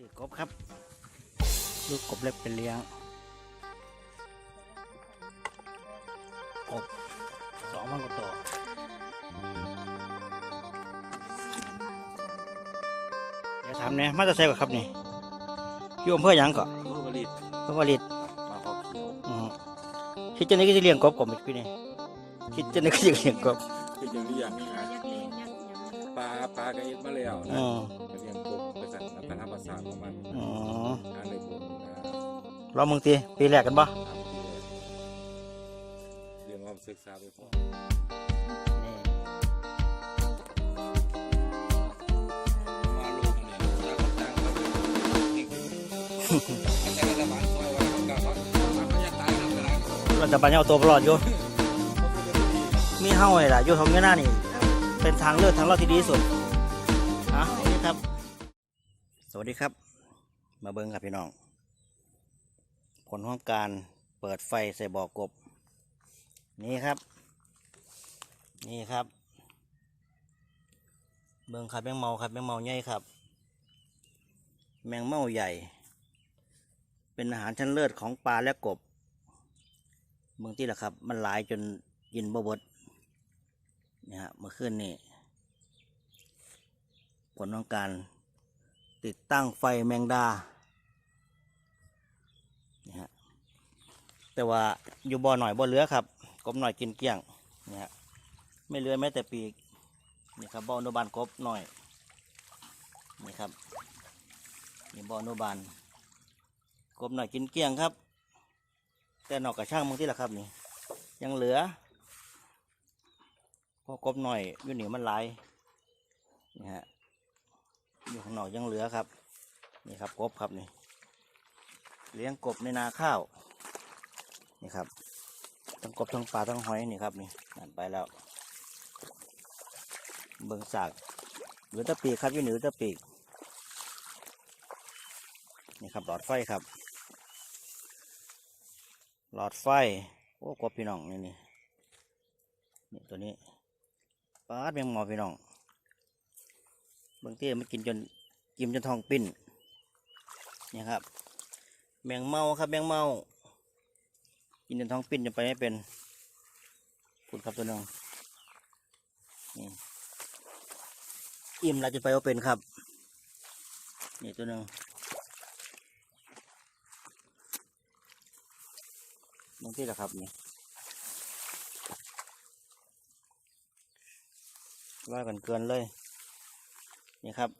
ซื้อกบครับ ลูกกบเล็กเป็นเลี้ยงกบสองพันกว่าตัวเดี๋ยวถามเนี่ยมาจะใส่กับครับนี่อยู่อำเภอหยังก่อนผู้ผลิตเพื่อวลิตมาขอเขียวอืมคิดจะนี่ก็จะเลี้ยงกบก่อนพี่นี่คิดจะนี่ก็จะเลี้ยงกบคือยังเลี้ยงนะ ปลาปลากระเอ็ดมาแล้วนะอืมก็เลี้ยงกบไปสั่งตามธรรมชาติของมันอืมหาในบุญนะรอมึงตีปีแรกกันบ่ตามที่เรียนความศึกษาไปพอนี่มาลูกเนี่ยแล้วก็ตั้งมาดูนี่คืออาจารย์รัฐบาลซอยว่าเขากล่าวว่าเขาอยากตายทำอะไรเขาเราจะปัญญาเอาตัวรอดอยู่พูดได้ดีมีเฮ้าเลยล่ะอยู่ทางเงี้ยหน้านี่ เป็นทางเลือกทางรอดที่ดีที่สุดอะนี่ครับ สวัสดีครับ มาเบิ้งครับพี่น้อง ผลของการเปิดไฟใส่บ่อกบ นี่ครับ นี่ครับ เบิ้งครับแมงเมาครับแมงเมาใหญ่ครับ แมงเมาใหญ่ เป็นอาหารชั้นเลิศของปลาและกบเมืองที่แหละครับ มันหลายจนกินบ่บด นี่ยฮะเมื่อคืนนี่ผลของการติดตั้งไฟแมงดาเนี่ยฮะแต่ว่าอยู่บ่อหน่อยบ่เลือครับกบหน่อยกินเกลี้ยงเนี่ยฮะไม่เลือแม้แต่ปีกนี่ครับบ่อนุบาลกบหน่อยนี่ครับนี่บ่อนุบาลกบหน่อยกินเกลี้ยงครับ แต่นอกกระช่างมึงที่ละครับนี่ยังเหลือ พอกบหน่อยอยู่นี่มันหลายนี่ฮะอยู่ข้างนอกยังเหลือครับ นี่ครับกบครับนี่ เลี้ยงกบในนาข้าว นี่ครับ ทั้งกบทั้งปลาทั้งหอยนี่ครับนี่นั่นไปแล้ว เบิ่งสากหลือตะปีกครับยู่เหนือตะปีก นี่ครับหลอดไฟครับ หลอดไฟ โอ้กบพี่น้องนี่นี่นี่ตัวนี้ ปาดแมงหมอพี่น้องบางทีมันกินจนกินจนทองปิ้นนี่ครับ แมงเมาครับแมงเมากินจนท้องปิ้นจนไปไม่เป็นพูดครับตัวหนึงนี่อิ่มแล้วจนไปว่าเป็นครับนี่ตัวหนึ่งบางที่ละครับนี่ ว่ากันเกินเลย นี่ครับ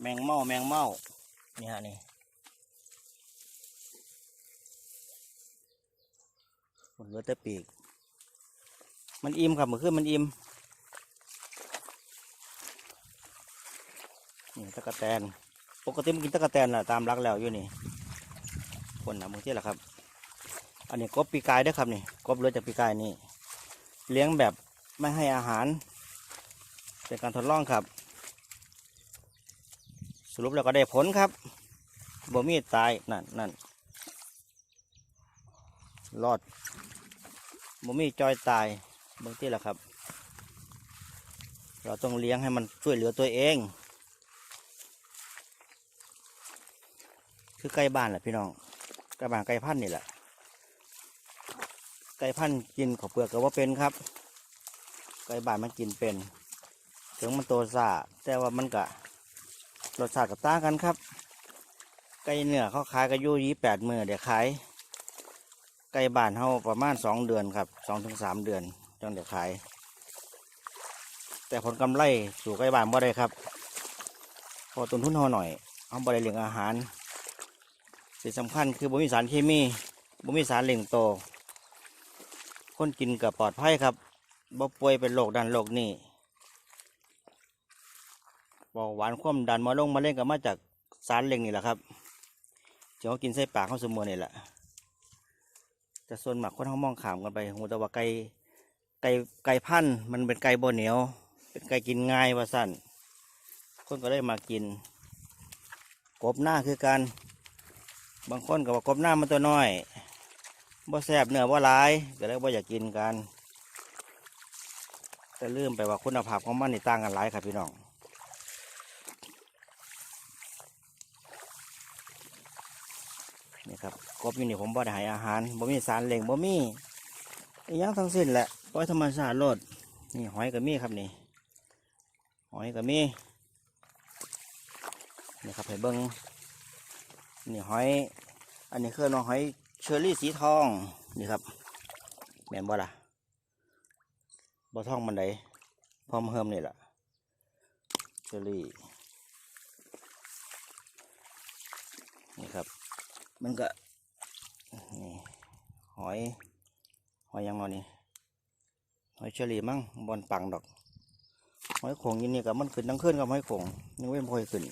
แมงเม่าแมงเม่านี่ฮะนี่ผลเหลือแต่ปีก มันอิ่มครับเมื่อคืนมันอิ่มนี่ตะกะแตน ปกติมันกินตะกะแตนแหละตามรักแล้วอยู่นี่คนนะบางที่ละครับ อันนี้กบปีกายด้วยครับนี่กบเลือจากปีกายนี่ เลี้ยงแบบไม่ให้อาหาร็นการทดลองครับ สรุปแล้วก็ได้ผลครับบ่มีตายนั่นนั่นรอดบ่มีจอยตายบางทีแหละครับ เราต้องเลี้ยงให้มันช่วยเหลือตัวเอง คือไก่บ้านแหละพี่น้องไก่บ้านไก่พันธุ์นี่แหละไก่พันธุ์กินข้าวเปลือกก็ว่าเป็นครับ ไก่บ้านมันกินเป็น ถึงมันโตซาแต่ว่ามันก็รสชาติกับต่างกันครับ ไก่เนื้อเขาขายก็อยู่ยี่แปดมือเดี๋ยวขาย ไก่บ้านเขาประมาณสองเดือนครับสองถึงสามเดือนจังเดี๋ยวขาย แต่ผลกำไรสู่ไก่บ้านบ่ได้ครับ พอต้นทุนเขาหน่อยเขาบ่ได้เลี้ยงอาหารสิ่งสำคัญคือบ่มีสารเคมีบ่มีสารเลี้ยงโตคนกินกับปลอดภัยครับบ่ป่วยเป็นโรคดันโรคนี่ เบาหวานความดันมาลงมาเล่นกับมาจากสารเล็งนี่แหละครับที่เขากินใส่ปากเข้าสมมตินี่แหละแต่ส่วนมากคนเขามองขามกันไปหูต่ว่าไก่ไก่ไก่พันธุ์มันเป็นไก่บ่เหนียว เป็นไก่กินง่ายว่าสั้นคนก็เลยมากิน กบหน้าคือกันบางคนก็ว่ากบหน้ามันตัวน้อยบ่แซ่บเนื้อบ่หลายก็เลยบ่อยากกินกันแต่ลืมไปว่าคุณภาพของมันนี่ต่างกันหลายครับพี่น้อง นี่ครับกบอยู่นี่ผมบ่ได้ให้อาหารบ่มีสารเหล่งบ่มีอิหยังทั้งสิ้นแหละปล่อยธรรมชาติโลดนี่หอยก็มีครับนี่หอยก็มีนี่ครับให้เบิ้งนี่หอย อันนี้คือน้องหอยเชอรี่สีทองนี่ครับแม่นบ่ล่ะบ่ทองมันไดพร้อมเฮิมนี่แหละเชอรี่นี่ครับ มันก็นี่หอย หอยยังนอนนี่หอยเชอรี่มั้งบอนปังดอก หอยโขงยี่นี่กับมันขึ้นทั้งขึ้นกับหอยโขงยังเว้นพอยขึ้น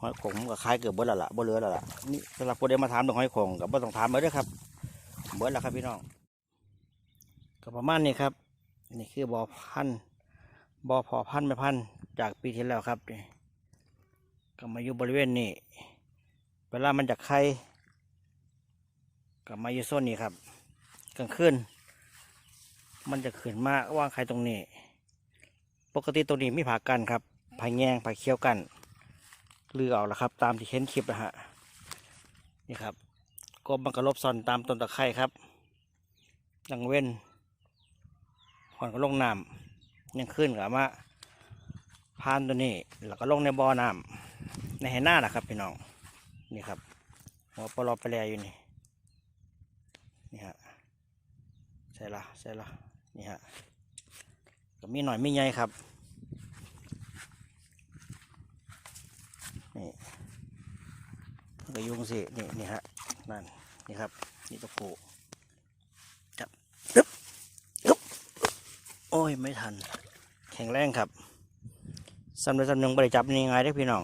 หอยโขงมันก็คล้ายเกือบเบิดล้วล่ะบ่เลือล่ะนี่สำหรับผู้ใดมาถามเรื่องหอยโขงกับบ่ต้องถามเลยเด้อครับเบิดแล้วครับพี่น้องก็ประมาณนี้ครับนี่คือบ่อพันธุ์บ่อพอพันธุ์ไม่พันธุ์จากปีที่แล้วครับนี่ ก็มาอยู่บริเวณนี้ เวลามันจากไข่ก็มาอยู่โซนนี้ครับกลางคืนมันจะขึ้นมาว่างไข่ตรงนี้ ปกติตรงนี้ไมีผากันครับผาแยงผาเคี้ยวกันลือเอาละครับ ตามที่เห็นคลิปนะฮะนี่ครับกบมันก็ลบซ่อนตามต้นตะไคร่ครับดังเว้นผ่อนก็ลงน้ำยังขึ้นกับมา พานตัวนี้แล้วก็ลงในบ่อน้ำในแห่หน้าแหละครับพี่น้องนี่ครับหัวปลอไปแลอยู่นี่นี่ฮะใช่ละใช่ละนี่ฮะก็มีหน่อยมีใหญ่ครับนี่ก็ยุงสินี่นี่ฮะนั่นนี่ครับนี่ตัวผูจับตึ๊บตึ๊บโอ้ยไม่ทัน แข็งแรงครับ สำหรับสำหนึ่งบริจับนี่ไงได้พี่น้อง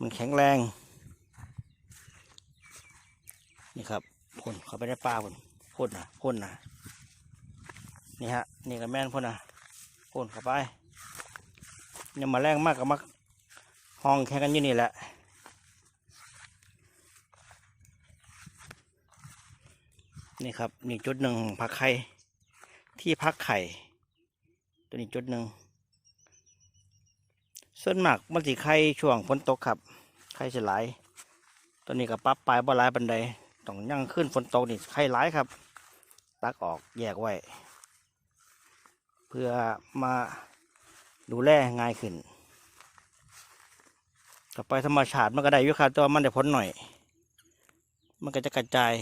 มันแข็งแรง นี่ครับพ่นเข้าไปในป่าพ่นพ่นนะพ่นนะนี่ฮะ นี่ก็แม่นพ่นนะพ่นเข้าไปเนี่ยมาแรงมากกับมาห้องแข่งกันอยู่นี่แหละนี่ครับนี่จุดหนึ่งพักไข่ที่พักไข่ ตัวนี้จุดหนึ่ง ส่วนมากมันสิไข่ช่วงฝนตกครับ ไข่จะไหลายตัวนี้ก็ปรั๊บปลายบ่หลายบันไดต้องยั่งขึ้นฝนตกนี่ไข่ร้ายครับ ตักออกแยกไว้ เพื่อมาดูแลง่ายขึ้นต่อไปธรรมชาติมันก็ได้ยู่ครับแตัวมันได้ผลหน่อย มันก็จะกระจาย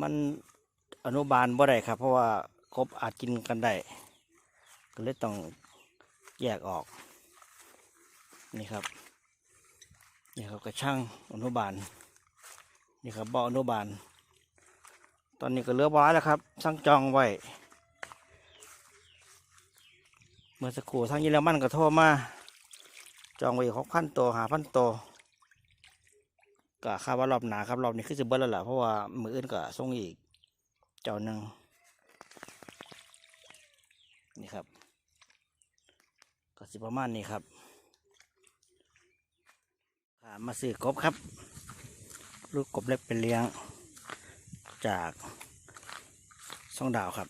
มันอนุบาลบ่ได้ครับ เพราะว่ากบอาจกินกันได้ก็เลยต้อง แยกออก นี่ครับ นี่ครับกระช่างอนุบาล นี่ครับบ่ออนุบาล ตอนนี้ก็เลือบ้อยแล้วครับสั่งจองไว้ เมื่อสักครู่ทางยีรมันก็โทรมา จองไว้หกพันตัวหาพันตัวก็คาดว่ารอบหนาครับรอบนี้คือจะเบิ้ลแล้วแหละเพราะว่ามืออื่นก็ส่งอีก เจ้าหนึ่งนี่ครับ ก็สิประมาณนี้ครับอ่ามาซื้อกบครับ ลูกกบเล็กเป็นเลี้ยง จากช่องดาวครับ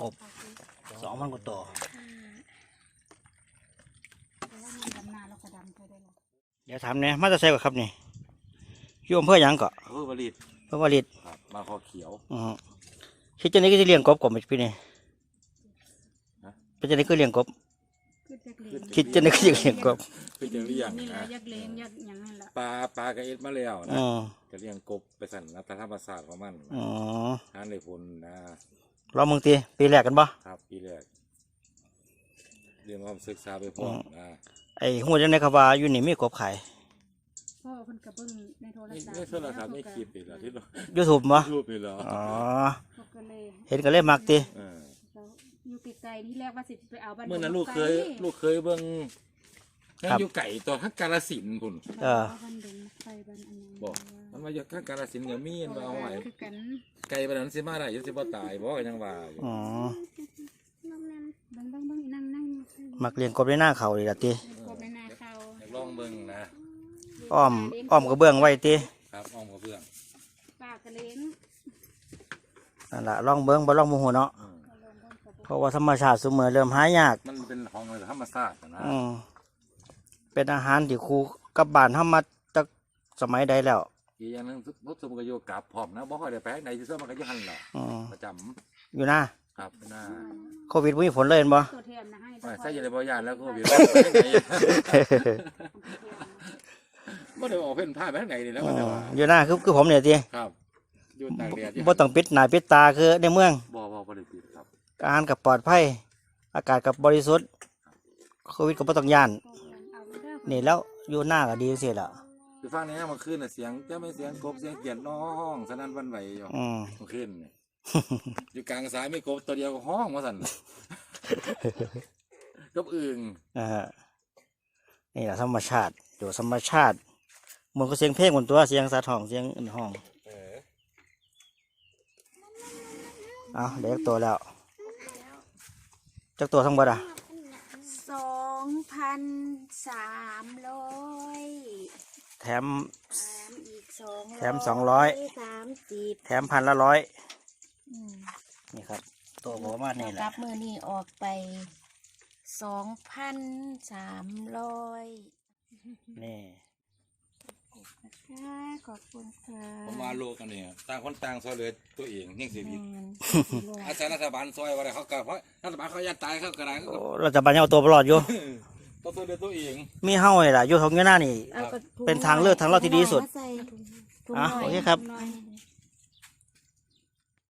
กบสองพันกว่าตัวดำนาแล้วก็ดำไปได้แล้วเดี๋ยวถามเนี่ยมาจะใส่กับครับนี่อยู่อำเภอหยังเกาะเออผลิตเพื่อวาริดครั บมาคอเขียว อือฮึคิดจะนี้ก็จะเลี้ยงกบก่อนไหมพี่นี่ฮะ เป็นจะนี้ก็เลี้ยงกบ คือจักเลี้ยงคิดจะนี้ก็จะเลี้ยงกบคือจะเลี้ยงนี่แหละนะยักเลี้ยงยักอย่างนั้นแหละปลาปลากระเอ็ดมาแล้วนะอือจะเลี้ยงกบไปสั่นรัฐธรรมศาสตร์ของมันอ๋อทานเลยพลนะรอมึงตีปีแรกกันปะ ครับปีแรกเรียนความศึกษาไปพร้อมนะไอ้หัวจังไดครับว่าอยู่นี่มีกบขาย พ่อเพิ่นกระเบื้องในโทรนี่ศัพท์นี่โทรศัพท์นี่คลิปอีกแล้วที่เรายูทูบปะรูปอีกแล้วอ๋อเขาก็เลยเห็นก็เลยมักตีเออเขาอยู่ไกลๆนี่แรกว่าสิไปเอาบ้านเมื่อนั้นลูกเคย ลูกเคยเบิ่งนั่งอยู่ไก่ตัวทักกาลสินธุ์คุณเออบ้านดงไปบ้านอันนั้นบอกมันมาอยู่ทักกาลสินธุ์ก็มีมันเอาไว้คือกันไก่บ้านนั้นสิมาได้ยังสิบ่ตายบ่ก็ยังว่าอยู่อ๋อเบิ่งเบิ่งเบิ่งนั่งนั่งมักเลี้ยงกบในหน้าเขาเลยละตีกบในนาเขาอยากลองเบิ่งนะ อ้อมอ้อมกระเบื้องไว้ตีครับอ้อมกระเบื้องปลากระเลี้ยงนั่นล่ะลองเบิ้งบ่ลองโมโหเนาะอืมเพราะว่าธรรมชาติเสมอเริ่มหายาก มันเป็นของอะไรธรรมชาตินะอืมเป็นอาหารที่ครูกับบ้านเฮามาจากสมัยใดแล้วอีกอย่างหนึงรถสมกโยกลับพร้อมนะบ่ค่อยได้ไปไหนที่เสื้อมันก็อยังหันแหละอืมประจอยู่นะำครับหน้าโควิดบ่มีผลเลยเห็นบ่ตัวเทียมนะให้ไม่ใช่อยังในบ่ยานแล้วก็บีบไป ไหนบ่ได้ออกเพ่นผ้าไปทางไหนนี่แล้วอืก็แต่มว่าอยู่นะคือคือผมเนี่ยติครับอยู่ตากแดดอยู่บ่ต้องปิดหน้าปิดตาคือในเมืองบ่บ่บ่ได้ปิดครับอาหารกับปลอดภัยอากาศกับบริสุทธิ์โควิดก็บ่ต้องย่านเอาเด้อนี่แล้วอยู่หน้าก็ดีสิล่ะคือฟังนี้เมื่อคืนน่ะเสียงจะไม่เสียงกบเสียงเกียดน้องสนั่นหวันไหวอยู่อืมเมื่อคืนนี่อยู่กลางสายไม่กบตัวเดียวก็ห้องมาสั่นกบอึ่งอ่านี่แหละธรรมชาติอยู่ธรรมชาติ เหมือนกับเสียงเพลงบนตัวเสียงสะท้องเสียงอื่นห้องเออเอาเด็กตัวแล้วจักตัวทั้งหมดอะสองพันสามร้อยแถมแถมอีกสองแถมสองร้อยสามสิบแถมพันละร้อยอืมนี่ครับ ตัวหัวมานี่แหกลัละบมือนี่ออกไปสองพันสามร้อยนี่ ค่ะขอบคุณค่ะผมว่าโลกกันเนี่ยต่างคนต่างซอยเหลือตัวเองยังเสียอือีกมอาศัยรัฐบาลซอยว่าอะไรเขาก็เพราะรัฐบาลเขายัดตายเขากระไรเขาโอ้ก็เราจะบันเอาตัวปลอดอยู่ต้องซอยเหลือตัวเองมีเฮ้าเลยล่ะอยู่ทางอยู่หน้านี่เอากระถุเป็นทางเลือกทางรอดที่ดีที่สุดมาใส่ถุงอะหน่ยโอเคครับถุงหน่อย